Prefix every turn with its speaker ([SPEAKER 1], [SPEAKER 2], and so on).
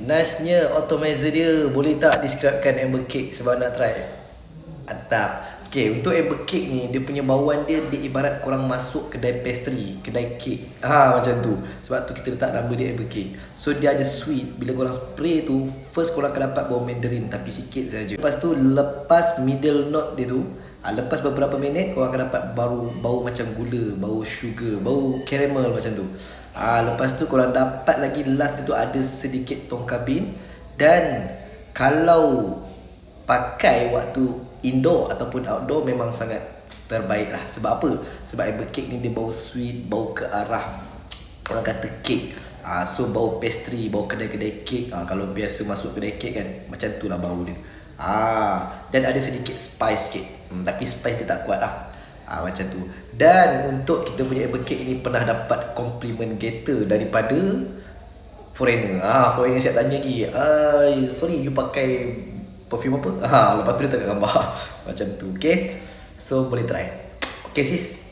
[SPEAKER 1] Nice-nya atomizer dia Boleh tak describekan amber cake sebab nak try? Mantap Okay, untuk amber cake ni Dia punya bauan dia Dia ibarat korang masuk kedai pastry Kedai cake. Ha, Macam tu. Sebab tu kita letak nama dia amber cake. So dia ada sweet. Bila korang spray tu First korang akan dapat bau mandarin Tapi sikit saja. Lepas tu Lepas middle note dia tu ha, Lepas beberapa minit Korang akan dapat baru Bau macam gula Bau sugar Bau caramel macam tu. Ha, Lepas tu korang dapat lagi Last dia tu ada sedikit tongkar bin Dan Kalau pakai waktu indoor ataupun outdoor memang sangat terbaik lah. Sebab apa? Sebab amber cake ni dia bau sweet bau ke arah orang kata cake. Ah so bau pastry bau kedai-kedai cake. Ah kalau biasa masuk kedai cake kan macam tu lah bau dia ah dan ada sedikit spice sikit hmm, tapi spice dia tak kuat lah ah macam tu dan untuk kita punya amber cake pernah dapat compliment getter daripada foreigner ah foreigner siap tanya lagi ah sorry you pakai perfume apa? Ha, lepas tu dia tak gambar. Macam tu, okay? So, boleh try. Okay, sis.